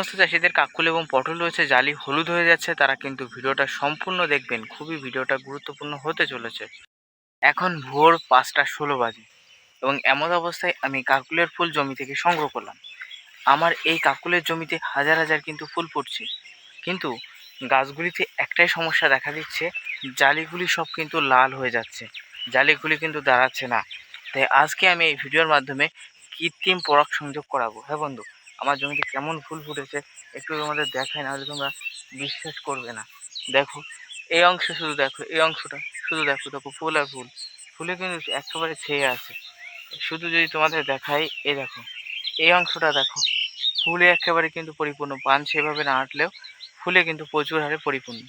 সমস্ত চাষিদের কাকুল এবং পটল রয়েছে, জালি হলুদ হয়ে যাচ্ছে, তারা কিন্তু ভিডিওটা সম্পূর্ণ দেখবেন। খুবই ভিডিওটা গুরুত্বপূর্ণ হতে চলেছে। এখন ভোর পাঁচটা ষোলো বাজে এবং এমন অবস্থায় আমি কাকুলের ফুল জমি থেকে সংগ্রহ করলাম। আমার এই কাকুলের জমিতে হাজার হাজার কিন্তু ফুল ফুটছে। কিন্তু গাছগুলিতে একটাই সমস্যা দেখা দিচ্ছে, জালিগুলি সব কিন্তু লাল হয়ে যাচ্ছে। জালিগুলি কিন্তু দাঁড়াচ্ছে না। তাই আজকে আমি এই ভিডিওর মাধ্যমে কৃত্রিম পরাগ সংযোগ করাবো। হ্যাঁ বন্ধু? আমার জমিতে কেমন ফুল ফুটেছে একটু তোমাদের দেখাই নাহলে তোমরা বিশ্বাস করবে না। দেখো, এই অংশ শুধু দেখো, এই অংশটা শুধু দেখো দেখো ফুল আর ফুল। ফুলে কিন্তু একেবারে ছেয়ে আছে। শুধু যদি তোমাদের দেখাই এ দেখো, এই অংশটা দেখো, ফুলে একেবারে কিন্তু পরিপূর্ণ। পান সেভাবে না আঁটলেও ফুলে কিন্তু প্রচুর হারে পরিপূর্ণ।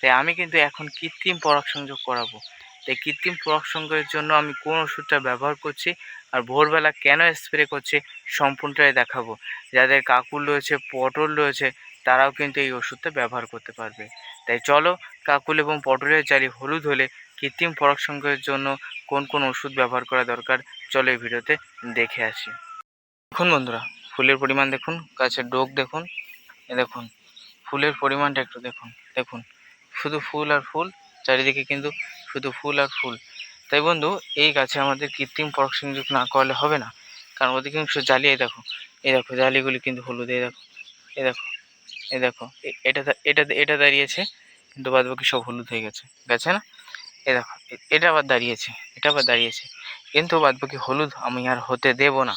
তাই আমি কিন্তু এখন কৃত্রিম পরাগ সংযোগ করাবো। তাই কৃত্রিম পরাগ সংযোগের জন্য আমি কোন ওষুধটা ব্যবহার করছি আর ভোরবেলা কেন স্প্রে করছে সম্পূর্ণটাই দেখাবো। যাদের কাকুল রয়েছে, পটল রয়েছে, তারাও কিন্তু এই ওষুধটা ব্যবহার করতে পারবে। তাই চলো কাকুল এবং পটলের জালি হলুদ হলে কৃত্রিম পরাগ সংযোগের জন্য কোন কোন ওষুধ ব্যবহার করা দরকার চলো এই ভিডিওতে দেখে আসি। দেখুন বন্ধুরা, ফুলের পরিমাণ দেখুন, গাছের ডোক দেখুন দেখুন, ফুলের পরিমাণটা একটু দেখুন দেখুন, শুধু ফুল আর ফুল, চারিদিকে কিন্তু শুধু ফুল আর ফুল। তাই বন্ধু, এই গাছে আমাদের কৃত্রিম পরাগ সংযোগ না করলে হবে না। কারণ অধিকাংশ এই দেখো এই দেখো, জালিগুলি কিন্তু হলুদ, এই দেখো এই দেখো এই দেখো, এ- এটা এটা এটা দাঁড়িয়েছে, কিন্তু বাদ বাকি সব হলুদ হয়ে গেছে। গেছে না? এই দেখো এটা আবার দাঁড়িয়েছে, এটা আবার দাঁড়িয়েছে। কিন্তু বাদ বাকি হলুদ আমি আর হতে দেব না।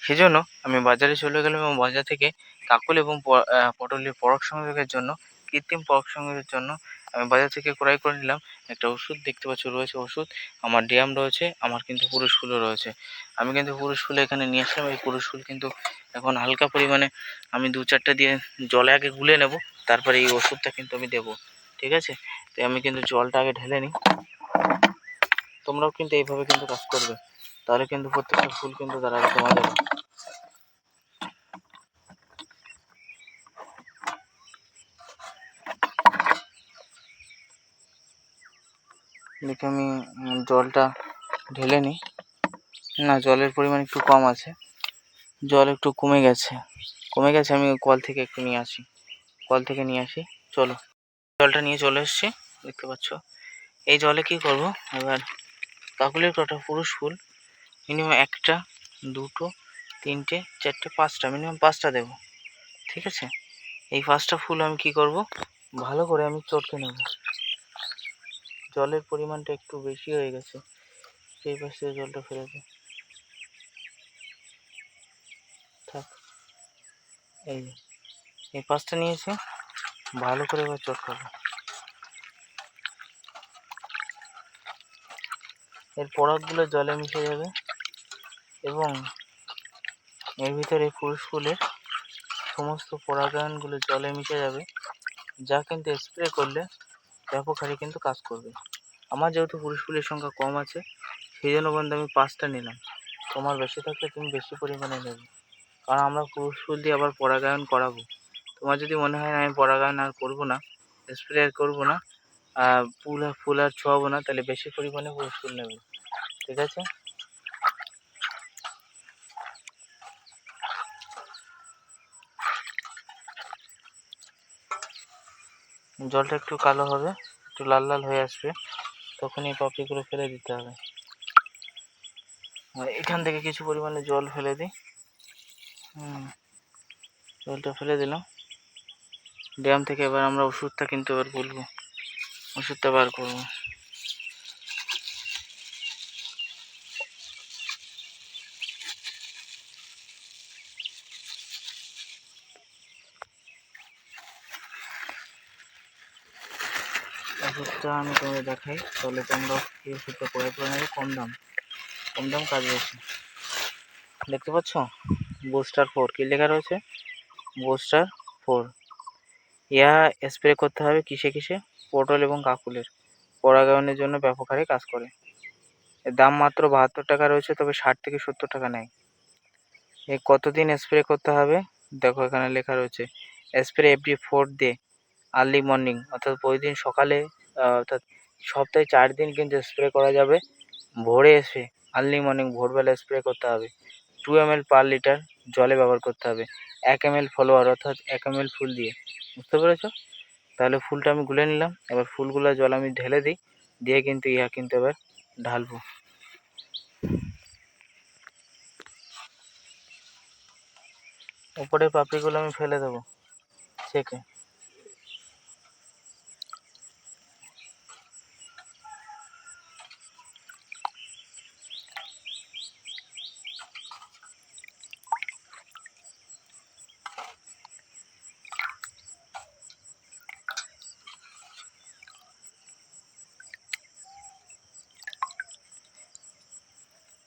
সেজন্য আমি বাজারে চলে গেলাম এবং বাজার থেকে কাকুল এবং পটলের পরাগ সংযোগের জন্য, কৃত্রিম পরাগ সংযোগের জন্য আমি বাজার থেকে ক্রয় করে নিলাম। একটা ওষুধ দেখতে পাচ্ছ, রয়েছে ওষুধ। আমার ড্যাম রয়েছে, আমার কিন্তু পুরুষ ফুলও রয়েছে। আমি কিন্তু পুরুষ ফুল এখানে নিয়ে আসলাম। এই পুরুষ ফুল কিন্তু এখন হালকা পরিমাণে আমি দু চারটা দিয়ে জলে আগে গুলে নেব, তারপরে এই ওষুধটা কিন্তু আমি দেবো। ঠিক আছে? তো আমি কিন্তু জলটা আগে ঢেলে নিই। তোমরাও কিন্তু এইভাবে কিন্তু কাজ করবে। তাহলে কিন্তু প্রত্যেকটা ফুল কিন্তু দাঁড়াবে তোমাদের দেখি আমি জলটা ঢেলে নিই। না, জলের পরিমাণ একটু কম আছে। জল একটু কমে গেছে। কমে গেছে, আমি কল থেকে একটু নিয়ে আসি। কল থেকে নিয়ে আসি। চলো, জলটা নিয়ে চলে এসেছি। দেখতে পাচ্ছ? এই জলে কি করব? এবার কাকুলের কটা পুরুষ ফুল। মিনিমাম একটা, দুটো, তিনটে, চারটে, পাঁচটা। মিনিমাম পাঁচটা দেবো। ঠিক আছে? এই পাঁচটা ফুল আমি কি করব? ভালো করে আমি চটকে নেব। জলের পরিমাণটা একটু বেশি হয়ে গেছে, সেই পাশ থেকে জলটা ফেলে দিই। থাক, এই এই পাঁচটা নিয়েছি, ভালো করে এবার চট চটকাবো এর পরাগগুলো জলে মিশে যাবে এবং এর ভিতরে পুরুষ ফুলের সমস্ত পরাগায়নগুলো জলে মিশে যাবে। যা কিন্তু স্প্রে করলে ব্যাপক হারে কিন্তু কাজ করবে। আমার যেহেতু পুরুষ ফুলের সংখ্যা কম আছে, সেই জন্য বন্ধু আমি পাঁচটা নিলাম। তোমার বেশি থাকলে তুমি বেশি পরিমাণে নেবে। কারণ আমরা পুরুষ ফুল দিয়ে আবার পরাগায়ন করাবো। তোমার যদি মনে হয় না আমি পরাগায়ন আর করব না স্প্রে আর করব না ফুল ফুল আর ছোঁয়াবো না, তাহলে বেশি পরিমাণে পুরুষ ফুল নেবে। ঠিক আছে? জলটা একটু কালো হবে, একটু লাল লাল হয়ে আসবে তখন এই পাপড়িগুলো ফেলে দিতে হবে। এখান থেকে কিছু পরিমাণে জল ফেলে দিই। হুম, জলটা ফেলে দিলাম। ড্যাম থেকে এবার আমরা ওষুধটা কিন্তু এবার বলব, ওষুধটা বার করব। ওষুধটা আমি তোমাদের দেখাই। তাহলে তোমরা এই ওষুধটা ক্রয় করে নেবে, কম দাম। কম দাম কাজ বেশি দেখতে পাচ্ছ? Booster four. কী লেখা রয়েছে? Booster four. ইয়া স্প্রে করতে হবে কিসে কিসে? পটল এবং কাকুলের। পরাগায়নের জন্য ব্যাপক হারে কাজ করে। এর দাম মাত্র বাহাত্তর টাকা রয়েছে, তবে ষাট থেকে সত্তর টাকা নেয় এ কতদিন স্প্রে করতে হবে? দেখো, এখানে লেখা রয়েছে, spray every four day, early morning, অর্থাৎ প্রতিদিন সকালে অর্থাৎ সপ্তাহে চার দিন কিন্তু স্প্রে করা যাবে। ভোরে এসে আর্লি মর্নিং ভোরবেলা স্প্রে করতে হবে। Two M L per litre জলে ব্যবহার করতে হবে। এক এম এল ফলোয়ার অর্থাৎ এক এম এল ফুল দিয়ে। বুঝতে পেরেছ? তাহলে ফুলটা আমি গুলে নিলাম। এবার ফুলগুলো জল আমি ঢেলে দিই। দিয়ে কিন্তু ইহা কিন্তু এবার ঢালবো। উপরের পাপড়িগুলো আমি ফেলে দেবো। ছেঁকে।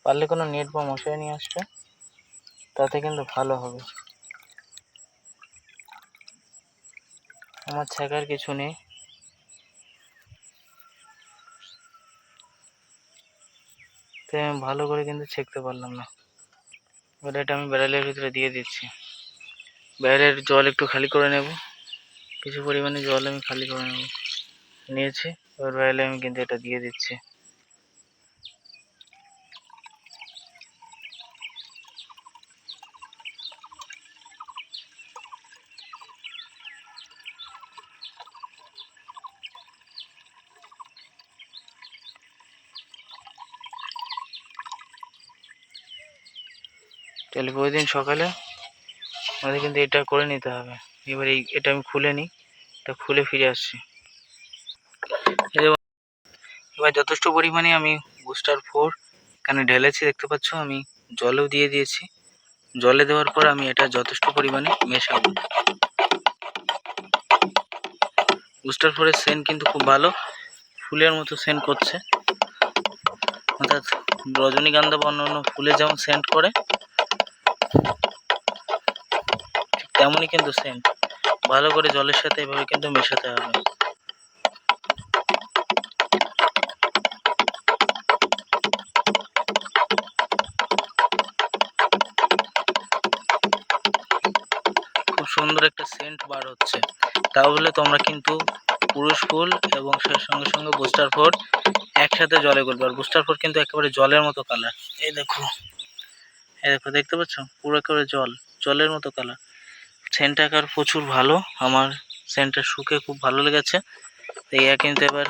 পারলে কোনো নেট বা মশারি নিয়ে আসবে তাতে কিন্তু ভালো হবে। আমার ছেঁকার কিছু নেই। তাই আমি ভালো করে কিন্তু ছেঁকতে পারলাম না। এবার এটা আমি ব্যারেলের ভিতরে দিয়ে দিচ্ছি। ব্যারেলের জল একটু খালি করে নেব। কিছু পরিমাণে জল আমি খালি করে নেব। নিয়েছি। এবার ব্যারেলে আমি কিন্তু এটা দিয়ে দিচ্ছি। তাহলে প্রতিদিন সকালে আমাদের কিন্তু এটা করে নিতে হবে। এবার এই, এটা আমি খুলে নিই, এটা খুলে ফিরে আসছি। এবার যথেষ্ট পরিমাণে আমি বুস্টার ফোর এখানে ঢেলেছি, দেখতে পাচ্ছ? আমি জলেও দিয়ে দিয়েছি। জলে দেওয়ার পর আমি এটা যথেষ্ট পরিমাণে মেশাবো। বুস্টার ফোরের সেন্ট কিন্তু খুব ভালো। ফুলের মতো সেন্ট করছে। অর্থাৎ রজনীগন্ধা বা অন্য অন্য ফুলে যেমন সেন্ট করে তেমনই কিন্তু সেন্ট ভালো করে জলের সাথে এভাবে কিন্তু মেশাতে হবে। খুব সুন্দর একটা সেন্ট বার হচ্ছে। তাহলে তোমরা কিন্তু পুরুষ ফুল এবং সেই সঙ্গে সঙ্গে বুস্টার ফোর একসাথে জলে করবে আর বুস্টার ফোর কিন্তু একেবারে জলের মতো কালার এই দেখো। এই দেখো, দেখতে পাচ্ছ? পুরো একেবারে জল, জলের মতো কালার সেন্টটা আকার প্রচুর ভালো। আমার সেন্টটা শুকে খুব ভালো লেগেছে। এই কিন্তু এবার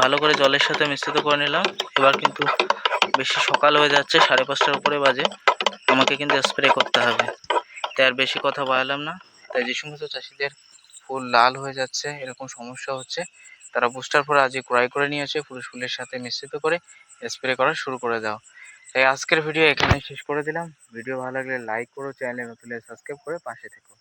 ভালো করে জলের সাথে মিশ্রিত করে নিলাম। এবার কিন্তু বেশি সকাল হয়ে যাচ্ছে, সাড়ে পাঁচটার উপরে বাজে। আমাকে কিন্তু স্প্রে করতে হবে। তাই আর বেশি কথা বাড়ালাম না। তাই যে সমস্ত চাষিদের ফুল লাল হয়ে যাচ্ছে, এরকম সমস্যা হচ্ছে, তারা বুস্টার পরে আজই ক্রয় করে নিয়েছে। পুরুষ ফুলের সাথে মিশ্রিত করে স্প্রে করা শুরু করে দাও। তাই আজকের ভিডিও এখানে শেষ করে দিলাম। ভিডিও ভালো লাগলে লাইক করো চ্যানেলে নতুন সাবস্ক্রাইব করে পাশে থেকো।